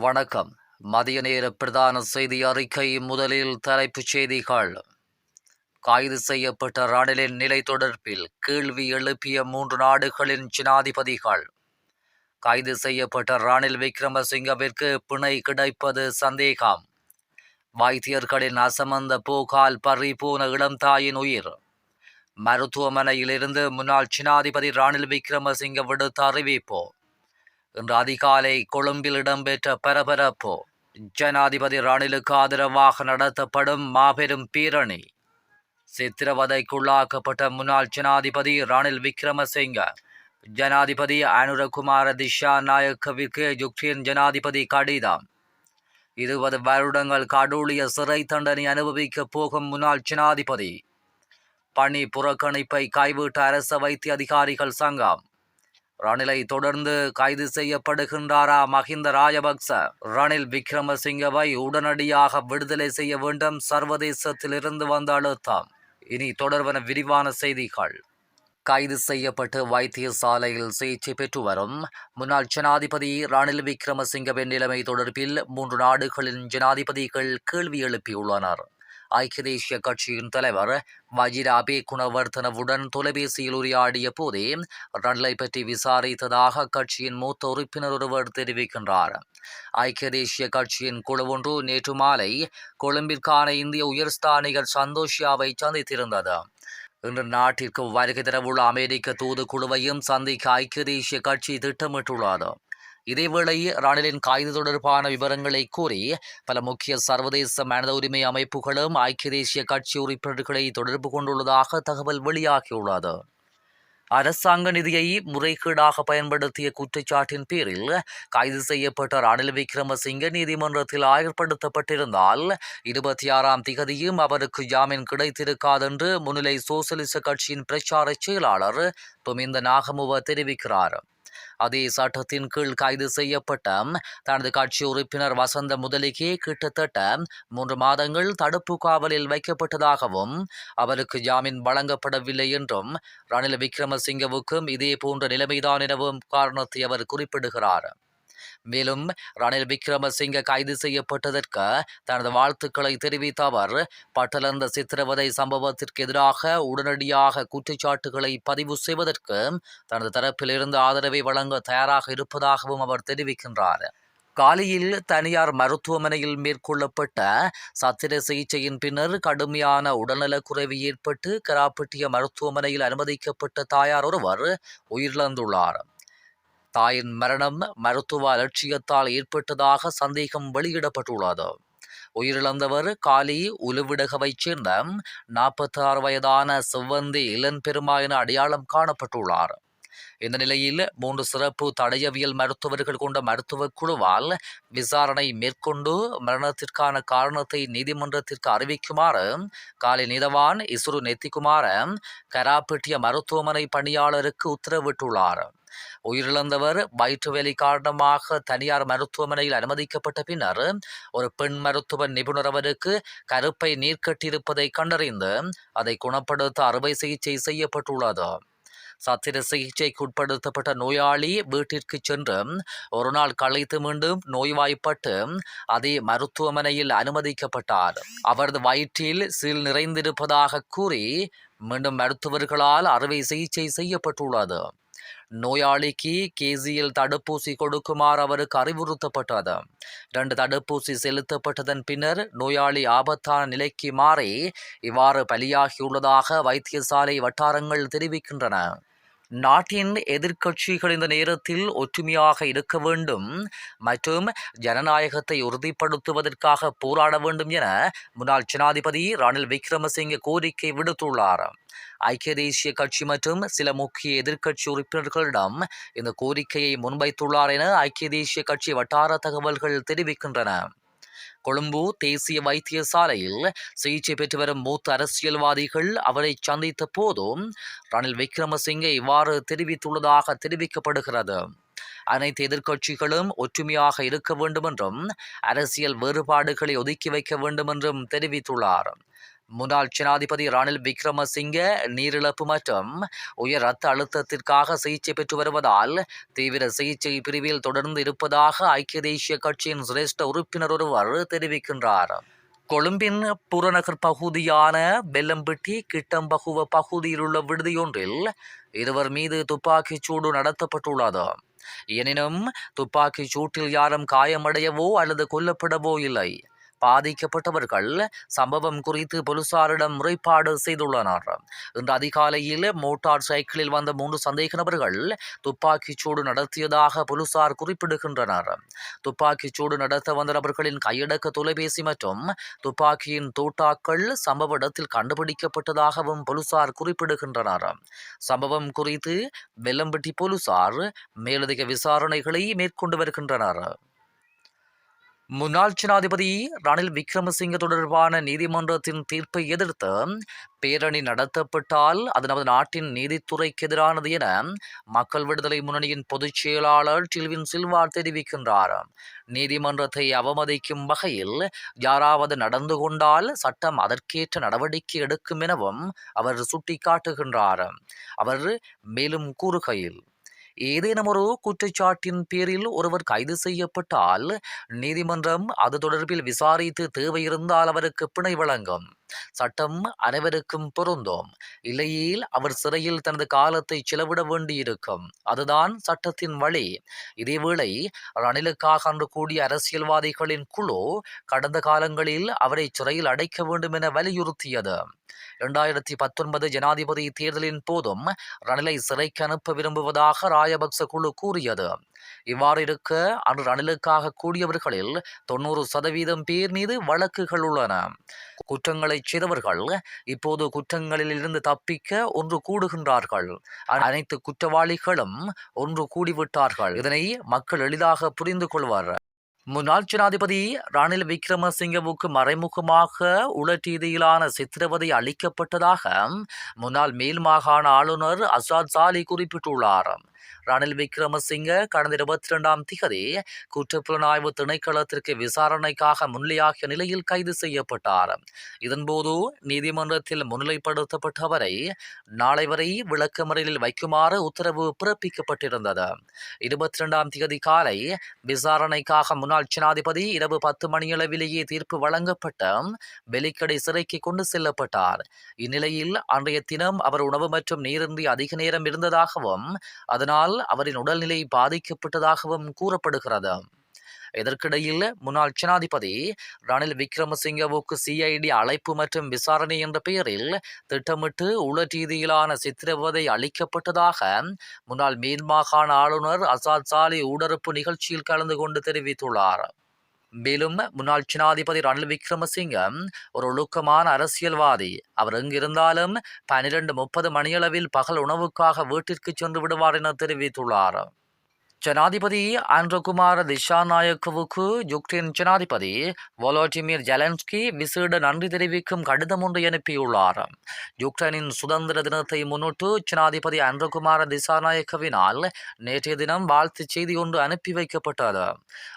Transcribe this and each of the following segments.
வணக்கம். மதிய நேர பிரதான செய்தி அறிக்கை முதலில் தலைப்புச் செய்திகள். கைது செய்யப்பட்ட ரணிலின் நிலை தொடர்பில் கேள்வி எழுப்பிய மூன்று நாடுகளின் ஜனாதிபதிகள். கைது செய்யப்பட்ட ரணில் விக்ரமசிங்கவிற்கு பிணை கிடைப்பது சந்தேகம். வைத்தியர்களின் அசமந்த போக்கால் பறிபோன இளம் தாயின் உயிர். மருத்துவமனையிலிருந்து முன்னாள் ஜனாதிபதி ரணில் விக்ரமசிங்க விடுத்த அறிவிப்பு. இன்று அதிகாலை கொழும்பில் இடம்பெற்ற பரபரப்பு. ஜனாதிபதி ரணிலுக்கு ஆதரவாக நடத்தப்படும் மாபெரும் பேரணி. சித்திரவதைக்குள்ளாக்கப்பட்ட முன்னாள் ஜனாதிபதி ரணில் விக்ரமசிங்க ஜனாதிபதி அனுரகுமார திஷா நாயக்கவிற்கு யுக்ரைன் ஜனாதிபதி கடிதம். இருபது வருடங்கள் கடூழிய சிறை தண்டனை அனுபவிக்கப் போகும் முன்னாள் ஜனாதிபதி. பணி புறக்கணிப்பை கைவிட்ட அரச வைத்திய அதிகாரிகள் சங்கம். ரணிலை தொடர்ந்து கைது செய்யப்படுகின்றாரா மஹிந்த ராஜபக்ச? ரணில் விக்ரமசிங்கவை உடனடியாக விடுதலை செய்ய வேண்டும். சர்வதேசத்திலிருந்து வந்த அழுத்தம். இனி தொடர்வன விரிவான செய்திகள். கைது செய்யப்பட்டு வைத்தியசாலையில் சிகிச்சை பெற்று வரும் முன்னாள் ஜனாதிபதி ரணில் விக்ரமசிங்கவின் நிலைமை தொடர்பில் மூன்று நாடுகளின் ஜனாதிபதிகள் கேள்வி எழுப்பியுள்ளனர். ஐக்கிய தேசிய கட்சியின் தலைவர் வஜிராபே குணவர்த்தனவுடன் தொலைபேசியில் உரையாடிய போதே ரன்லை பற்றி விசாரித்ததாக கட்சியின் மூத்த உறுப்பினர் ஒருவர் தெரிவிக்கின்றார். ஐக்கிய தேசிய கட்சியின் குழு ஒன்று நேற்று மாலை கொழும்பிற்கான இந்திய உயர்ஸ்தானிகர் சந்தோஷியாவை சந்தித்திருந்தது. இன்று நாட்டிற்கு வருகை தரவுள்ள அமெரிக்க தூதுக்குழுவையும் சந்திக்க ஐக்கிய தேசிய கட்சி திட்டமிட்டுள்ளது. இதேவேளை ரணிலின் கைது தொடர்பான விவரங்களை கூறி பல முக்கிய சர்வதேச மனித உரிமை அமைப்புகளும் ஐக்கிய தேசிய கட்சி உறுப்பினர்களை தொடர்பு கொண்டுள்ளதாக தகவல் வெளியாகியுள்ளது. அரசாங்க நிதியை முறைகேடாக பயன்படுத்திய குற்றச்சாட்டின் பேரில் கைது செய்யப்பட்ட ரணில் விக்ரமசிங்க நீதிமன்றத்தில் ஆயர்படுத்தப்பட்டிருந்தால் இருபத்தி ஆறாம் திகதியும் அவருக்கு ஜாமீன் கிடைத்திருக்காதென்று முன்னிலை சோசலிச கட்சியின் பிரச்சார செயலாளர் துமிந்த நாகமுவ தெரிவிக்கிறார். அதே சட்டத்தின் கீழ் கைது செய்யப்பட்ட தனது கட்சி உறுப்பினர் வசந்த முதலிகே கிட்டத்தட்ட மூன்று மாதங்கள் தடுப்பு காவலில் வைக்கப்பட்டதாகவும் அவருக்கு ஜாமீன் வழங்கப்படவில்லை என்றும் ரணில் விக்ரமசிங்கவுக்கும் இதே போன்ற நிலைமைதான் எனவும் காரணத்தை அவர் குறிப்பிடுகிறார். மேலும் ரணில் விக்ரமசிங்க கைது செய்யப்பட்டதற்கு தனது வாழ்த்துக்களை தெரிவித்த அவர் பட்டலந்த சித்திரவதை சம்பவத்திற்கு எதிராக உடனடியாக குற்றச்சாட்டுகளை பதிவு செய்வதற்கு தனது தரப்பிலிருந்து ஆதரவை வழங்க தயாராக இருப்பதாகவும் அவர் தெரிவிக்கின்றார். காலியில் தனியார் மருத்துவமனையில் மேற்கொள்ளப்பட்ட சத்திர சிகிச்சையின் பின்னர் கடுமையான உடல்நலக்குறைவு ஏற்பட்டு கராப்பட்டிய மருத்துவமனையில் அனுமதிக்கப்பட்ட தாயார் ஒருவர் உயிரிழந்துள்ளார். தாயின் மரணம் மருத்துவ அலட்சியத்தால் ஏற்பட்டதாக சந்தேகம் வெளியிடப்பட்டுள்ளது. உயிரிழந்தவர் காலி உலுவிடகவைச் சேர்ந்த நாற்பத்தி ஆறு வயதான செவ்வந்தி இளன் பெருமா என அடையாளம் காணப்பட்டுள்ளார். இந்த நிலையில் மூன்று சிறப்பு தடயவியல் மருத்துவர்கள் கொண்ட மருத்துவ குழுவால் விசாரணை மேற்கொண்டு மரணத்திற்கான காரணத்தை நீதிமன்றத்திற்கு அறிவிக்குமாறு காலை நீதவான் இசுரு நெத்திக்குமார கராப்பட்டிய மருத்துவமனை பணியாளருக்கு உத்தரவிட்டுள்ளார். உயிரிழந்தவர் வயிற்று வேலை காரணமாக தனியார் மருத்துவமனையில் அனுமதிக்கப்பட்ட பின்னர் ஒரு பெண் மருத்துவ நிபுணர் அவருக்கு கருப்பை நீர்க்கட்டியிருப்பதை கண்டறிந்து அதை குணப்படுத்த அறுவை சிகிச்சை செய்யப்பட்டுள்ளது. சத்திர சிகிச்சைக்கு உட்படுத்தப்பட்ட நோயாளி வீட்டிற்கு சென்று ஒரு நாள் களைத்து மீண்டும் நோய்வாய்ப்பட்டு அதே மருத்துவமனையில் அனுமதிக்கப்பட்டார். அவரது வயிற்றில் சீல் நிறைந்திருப்பதாக கூறி மீண்டும் மருத்துவர்களால் அறுவை சிகிச்சை செய்யப்பட்டுள்ளது. நோயாளிக்கு கேசியில் தடுப்பூசி கொடுக்குமாறு அவருக்கு அறிவுறுத்தப்பட்டது. இரண்டு தடுப்பூசி செலுத்தப்பட்டதன் பின்னர் நோயாளி ஆபத்தான நிலைக்கு மாறி இவ்வாறு பலியாகியுள்ளதாக வைத்தியசாலை வட்டாரங்கள் தெரிவிக்கின்றன. நாட்டின் எதிர்க்கட்சிகள் இந்த நேரத்தில் ஒற்றுமையாக இருக்க வேண்டும் மற்றும் ஜனநாயகத்தை உறுதிப்படுத்துவதற்காக போராட வேண்டும் என முன்னாள் ஜனாதிபதி ரணில் விக்ரமசிங்கே கோரிக்கை விடுத்துள்ளார். ஐக்கிய தேசிய கட்சி மற்றும் சில முக்கிய எதிர்க்கட்சி உறுப்பினர்களிடம் இந்த கோரிக்கையை முன்வைத்துள்ளார் என ஐக்கிய தேசிய கட்சி வட்டார தகவல்கள் தெரிவிக்கின்றன. கொழும்பு தேசிய வைத்தியசாலையில் சிகிச்சை பெற்று வரும் மூத்த அரசியல்வாதிகள் அவரை சந்தித்த போதும் ரணில் விக்ரமசிங்கே இவ்வாறு தெரிவித்துள்ளதாக தெரிவிக்கப்படுகிறது. அனைத்து எதிர்க்கட்சிகளும் ஒற்றுமையாக இருக்க வேண்டும் என்றும் அரசியல் வேறுபாடுகளை ஒதுக்கி வைக்க வேண்டும் என்றும் தெரிவித்துள்ளார். முன்னாள் ஜனாதிபதி ரணில் விக்ரமசிங்க நீரிழப்பு மற்றும் உயர் ரத்த அழுத்தத்திற்காக சிகிச்சை பெற்று வருவதால் தீவிர சிகிச்சை பிரிவில் தொடர்ந்து இருப்பதாக ஐக்கிய தேசிய கட்சியின் சிரேஷ்ட உறுப்பினர் ஒருவர் தெரிவிக்கின்றார். கொழும்பின் புறநகர் பகுதியான பெல்லம்பட்டி கிட்டம்பகுவ பகுதியில் உள்ள விடுதியொன்றில் இருவர் மீது துப்பாக்கிச் சூடு நடத்தப்பட்டுள்ளது. எனினும் துப்பாக்கிச் சூட்டில் யாரும் காயமடையவோ அல்லது கொல்லப்படவோ இல்லை. பாதிக்கப்பட்டவர்கள் சம்பவம் குறித்து போலீசாரிடம் முறைப்பாடு செய்துள்ளனர். இன்று அதிகாலையில் மோட்டார் சைக்கிளில் வந்த மூன்று சந்தேக நபர்கள் துப்பாக்கிச் சூடு நடத்தியதாக போலீசார் குறிப்பிடுகின்றனர். துப்பாக்கிச் சூடு நடத்த வந்த நபர்களின் கையடக்க தொலைபேசி மற்றும் துப்பாக்கியின் தோட்டாக்கள் சம்பவ இடத்தில் கண்டுபிடிக்கப்பட்டதாகவும் போலீசார் குறிப்பிடுகின்றனர். சம்பவம் குறித்து வெல்லம்பட்டி போலீசார் மேலதிக விசாரணைகளை மேற்கொண்டு வருகின்றனர். முன்னாள் ஜனாதிபதி ரணில் விக்ரமசிங்க தொடர்பான நீதிமன்றத்தின் தீர்ப்பை எதிர்த்து பேரணி நடத்தப்பட்டால் அது நமது நாட்டின் நீதித்துறைக்கு எதிரானது என மக்கள் விடுதலை முன்னணியின் பொதுச் செயலாளர் டில்வின் சில்வா தெரிவிக்கின்றார். நீதிமன்றத்தை அவமதிக்கும் வகையில் யாராவது நடந்து கொண்டால் சட்டம் அதற்கேற்ற நடவடிக்கை எடுக்கும் எனவும் அவர் சுட்டிக்காட்டுகின்றார். அவர் மேலும் கூறுகையில் ஏதேனும் ஒரு குற்றச்சாட்டின் பேரில் ஒருவர் கைது செய்யப்பட்டால் நீதிமன்றம் அது தொடர்பில் விசாரித்து தேவை இருந்தால் அவருக்கு பிணை வழங்கும். சட்டம் அனைவருக்கும் பொருந்தும். இல்லையேல் அவர் சிறையில் தனது காலத்தை செலவிட வேண்டியிருக்கும். அதுதான் சட்டத்தின் வழி. இதேவேளை ரணிலுக்காக அன்று கூடிய அரசியல்வாதிகளின் குழு கடந்த காலங்களில் அவரை சிறையில் அடைக்க வேண்டும் என வலியுறுத்தியது. இரண்டாயிரத்தி பத்தொன்பது ஜனாதிபதி தேர்தலின் போதும் ரணிலை சிறைக்கு அனுப்ப விரும்புவதாக ராயபக்ச குழு கூறியது. இவ்வாறு இருக்க அன்று ரணிலுக்காக கூடியவர்களில் தொண்ணூறு சதவீதம் பேர் மீது வழக்குகள் உள்ளன. குற்றங்களை செய்தவர்கள் இப்போது குற்றங்களில் இருந்து தப்பிக்க ஒன்று கூடுகின்றார்கள். அனைத்து குற்றவாளிகளும் ஒன்று கூடிவிட்டார்கள். இதனை மக்கள் எளிதாக புரிந்து கொள்வார். முன்னாள் ஜனாதிபதி ரணில் விக்ரமசிங்கவுக்கு மறைமுகமாக உளரீதியிலான சித்திரவதை அளிக்கப்பட்டதாக முன்னாள் மேல் மாகாண ஆளுநர் அசாத் சாலி குறிப்பிட்டுள்ளார். ரணில் விக்ரமசிங்க கடந்த இருபத்தி இரண்டாம் திகதி குற்றப்புலனாய்வு திணைக்களத்திற்கு விசாரணைக்காக முன்னிலையாகிய நிலையில் கைது செய்யப்பட்டார். இதன்போது நீதிமன்றத்தில் முன்னிலைப்படுத்தப்பட்டவரை நாளை வரை விளக்கமறையில் வைக்குமாறு உத்தரவு பிறப்பிக்கப்பட்டிருந்தது. இருபத்தி இரண்டாம் திகதி காலை விசாரணைக்காக முன்னாள் ஜனாதிபதி இரவு பத்து மணியளவிலேயே தீர்ப்பு வழங்கப்பட்ட வெலிக்கடை சிறைக்கு கொண்டு செல்லப்பட்டார். இந்நிலையில் அன்றைய தினம் அவர் உணவு மற்றும் நீரின்றி அதிக நேரம் இருந்ததாகவும் அதனால் அவரின் உடல்நிலை பாதிக்கப்பட்டதாகவும் கூறப்படுகிறது. இதற்கிடையில் முன்னாள் ஜனாதிபதி ரணில் விக்ரமசிங்கவுக்கு சிஐடி அழைப்பு மற்றும் விசாரணை என்ற பெயரில் திட்டமிட்டு உள ரீதியிலான சித்திரவதை அளிக்கப்பட்டதாக முன்னாள் மேல் மாகாண ஆளுநர் அசாத் சாலி ஊடறுப்பு நிகழ்ச்சியில் கலந்து கொண்டு தெரிவித்துள்ளார். மேலும் முன்னாள் ஜனாதிபதி ரணில் விக்ரமசிங்க ஒரு ஒழுக்கமான அரசியல்வாதி. அவர் எங்கிருந்தாலும் பனிரெண்டு முப்பது மணியளவில் பகல் உணவுக்காக வீட்டிற்கு சென்று விடுவார் என தெரிவித்துள்ளார். ஜனாதிபதி ஆண்ட்ரகுமார திஷாநாயக்கவுக்கு யுக்ரைன் ஜனாதிபதி வொலோடிமிர் ஜெலன்ஸ்கி விசேட நன்றி தெரிவிக்கும் கடிதம் ஒன்றை அனுப்பியுள்ளார். யுக்ரைனின் சுதந்திர தினத்தை முன்னிட்டு ஜனாதிபதி ஆண்ட்ரகுமார திசாநாயக்கவினால் நேற்றைய தினம் வாழ்த்து செய்தி ஒன்று அனுப்பி வைக்கப்பட்டது.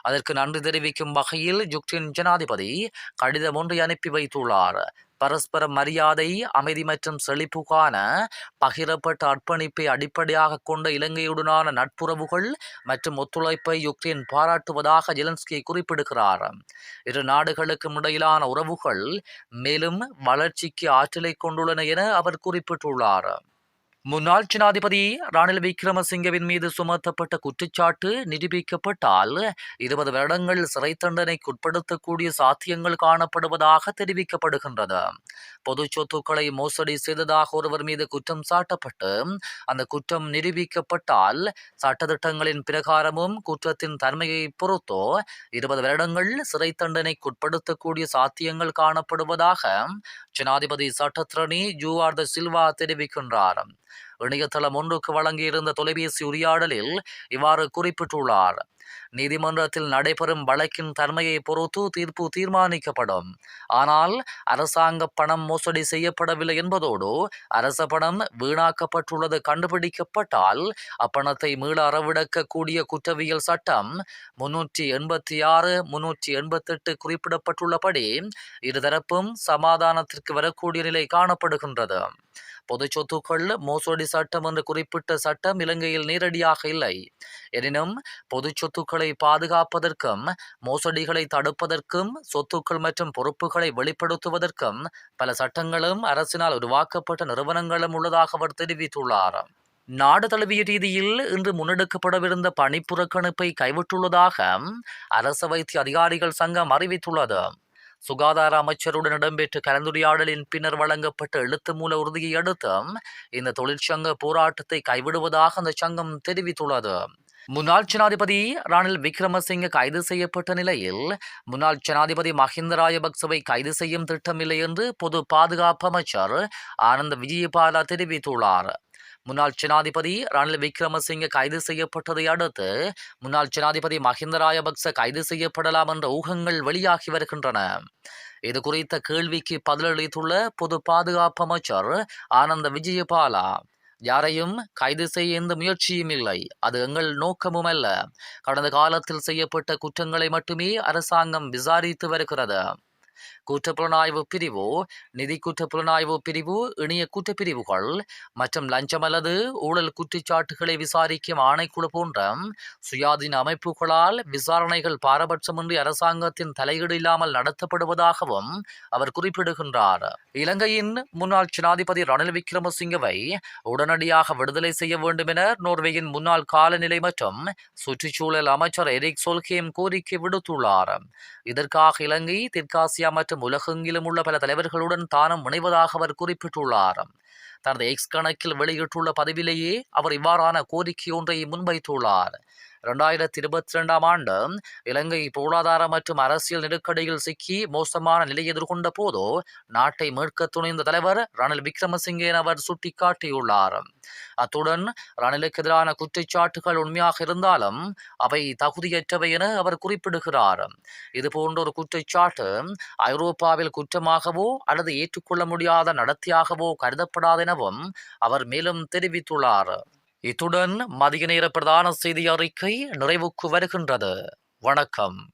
அதற்கு நன்றி தெரிவிக்கும் வகையில் யுக்ரைன் ஜனாதிபதி கடிதம் ஒன்றை அனுப்பி வைத்துள்ளார். பரஸ்பர மரியாதை அமைதி மற்றும் செழிப்புக்கான பகிரப்பட்ட அர்ப்பணிப்பை அடிப்படையாக கொண்ட இலங்கையுடனான நட்புறவுகள் மற்றும் ஒத்துழைப்பை யுக்ரைன் பாராட்டுவதாக ஜெலன்ஸ்கி குறிப்பிடுகிறார். இரு நாடுகளுக்கும் இடையிலான உறவுகள் மேலும் வளர்ச்சிக்கு ஆற்றலை கொண்டுள்ளன என அவர் குறிப்பிட்டுள்ளார். முன்னாள் ஜனாதிபதி ரணில் விக்ரமசிங்கவின் மீது சுமத்தப்பட்ட குற்றச்சாட்டு நிரூபிக்கப்பட்டால் இருபது வருடங்கள் சிறை தண்டனைக்கு உட்படுத்தக்கூடிய சாத்தியங்கள் காணப்படுவதாக தெரிவிக்கப்படுகின்றது. பொது சொத்துக்களை மோசடி செய்ததாக ஒருவர் மீது குற்றம் சாட்டப்பட்டு அந்த குற்றம் நிரூபிக்கப்பட்டால் சட்டத்திட்டங்களின் பிரகாரமும் குற்றத்தின் தன்மையை பொறுத்தோ இருபது வருடங்கள் சிறை தண்டனைக்கு உட்படுத்தக்கூடிய சாத்தியங்கள் காணப்படுவதாக ஜனாதிபதி சட்டத்திரணி ஜூஆர் த சில்வா தெரிவிக்கின்றார். இணையதளம் ஒன்றுக்கு வழங்கியிருந்த தொலைபேசி உரையாடலில் இவ்வாறு குறிப்பிட்டுள்ளார். நீதிமன்றத்தில் நடைபெறும் வழக்கின் தன்மையை பொறுத்து தீர்ப்பு தீர்மானிக்கப்படும். ஆனால் அரசாங்க பணம் மோசடி செய்யப்படவில்லை என்பதோடு அரச பணம் வீணாக்கப்பட்டுள்ளது கண்டுபிடிக்கப்பட்டால் அப்பணத்தை மீள அறவிடக்கக்கூடிய குற்றவியல் சட்டம் முன்னூற்றி எண்பத்தி ஆறு முன்னூற்றி எண்பத்தெட்டு குறிப்பிடப்பட்டுள்ளபடி இருதரப்பும் சமாதானத்திற்கு வரக்கூடிய நிலை காணப்படுகின்றது. பொது சொத்துக்கள் மோசடி சட்டம் என்று குறிப்பிட்ட சட்டம் இலங்கையில் நேரடியாக இல்லை. எனினும் பொது சொத்துக்களை பாதுகாப்பதற்கும் மோசடிகளை தடுப்பதற்கும் சொத்துக்கள் மற்றும் பொறுப்புகளை வெளிப்படுத்துவதற்கும் பல சட்டங்களும் அரசினால் உருவாக்கப்பட்ட நிறுவனங்களும் உள்ளதாக அவர் தெரிவித்துள்ளார். நாடு தழுவிய ரீதியில் இன்று முன்னெடுக்கப்படவிருந்த பணிப்புறக்கணிப்பை கைவிட்டுள்ளதாக அரச வைத்திய அதிகாரிகள் சங்கம் அறிவித்துள்ளது. சுகாதார அமைச்சருடன் இடம்பெற்ற கலந்துரையாடலின் பின்னர் வழங்கப்பட்ட எழுத்து மூல உறுதியை அடுத்து இந்த தொழிற்சங்க போராட்டத்தை கைவிடுவதாக அந்த சங்கம் தெரிவித்துள்ளது. முன்னாள் ஜனாதிபதி ரணில் விக்ரமசிங்க கைது செய்யப்பட்ட நிலையில் முன்னாள் ஜனாதிபதி மஹிந்த ராஜபக்சவை கைது செய்யும் திட்டமில்லை என்று பொது பாதுகாப்பு அமைச்சர் ஆனந்த் விஜயபாலா தெரிவித்துள்ளார். முன்னாள் ஜனாதிபதி ரணில் விக்ரமசிங்க கைது செய்யப்பட்டதை அடுத்து முன்னாள் ஜனாதிபதி மஹிந்த ராயபக்ச கைது செய்யப்படலாம் என்ற ஊகங்கள் வெளியாகி வருகின்றன. இது குறித்த கேள்விக்கு பதிலளித்துள்ள பொது பாதுகாப்பு அமைச்சர் ஆனந்த விஜயபாலா யாரையும் கைது செய்ய எந்த முயற்சியும் இல்லை அது எங்கள் நோக்கமும் அல்ல. கடந்த காலத்தில் செய்யப்பட்ட குற்றங்களை மட்டுமே அரசாங்கம் விசாரித்து வருகிறது. குற்றப்புலனாய்வு பிரிவு நிதி குற்றப்புலனாய்வு பிரிவு இணைய குற்றப்பிரிவுகள் மற்றும் லஞ்சம் அல்லது ஊழல் குற்றச்சாட்டுகளை விசாரிக்கும் ஆணைக்குழு போன்ற சுயாதீன அமைப்புகளால் விசாரணைகள் பாரபட்சமின்றி அரசாங்கத்தின் தலையீடு இல்லாமல் நடத்தப்படுவதாகவும் அவர் குறிப்பிடுகின்றார். இலங்கையின் முன்னாள் ஜனாதிபதி ரணில் விக்ரமசிங்கவை உடனடியாக விடுதலை செய்ய வேண்டும் என நோர்வேயின் முன்னாள் காலநிலை மற்றும் சுற்றுச்சூழல் அமைச்சர் எரிக் சொல்கேம் கோரிக்கை விடுத்துள்ளார். இதற்காக இலங்கை தெற்காசியா மற்றும் உலகெங்கிலும் உள்ள பல தலைவர்களுடன் தானும் இணைவதாக அவர் குறிப்பிட்டுள்ளார். தனது எக்ஸ் கணக்கில் வெளியிட்டுள்ள பதிவிலேயே அவர் இவ்வாறான கோரிக்கை ஒன்றை முன்வைத்துள்ளார். இரண்டாயிரத்தி இருபத்தி ரெண்டாம் ஆண்டு இலங்கை பொருளாதார மற்றும் அரசியல் நெருக்கடியில் சிக்கி மோசமான நிலையை எதிர்கொண்ட போது நாட்டை மீட்க துணிந்த தலைவர் ரணில் விக்ரமசிங்கே என அவர் சுட்டிக்காட்டியுள்ளார். அத்துடன் ரணிலுக்கு எதிரான குற்றச்சாட்டுகள் உண்மையாக இருந்தாலும் அவை தகுதியற்றவை என அவர் குறிப்பிடுகிறார். இது போன்ற ஒரு குற்றச்சாட்டு ஐரோப்பாவில் குற்றமாகவோ அல்லது ஏற்றுக்கொள்ள முடியாத நடத்தியாகவோ கருதப்படாதெனவும் அவர் மேலும் தெரிவித்துள்ளார். இத்துடன் மதிய நேர பிரதான செய்தி அறிக்கை நிறைவுக்கு வருகின்றது. வணக்கம்.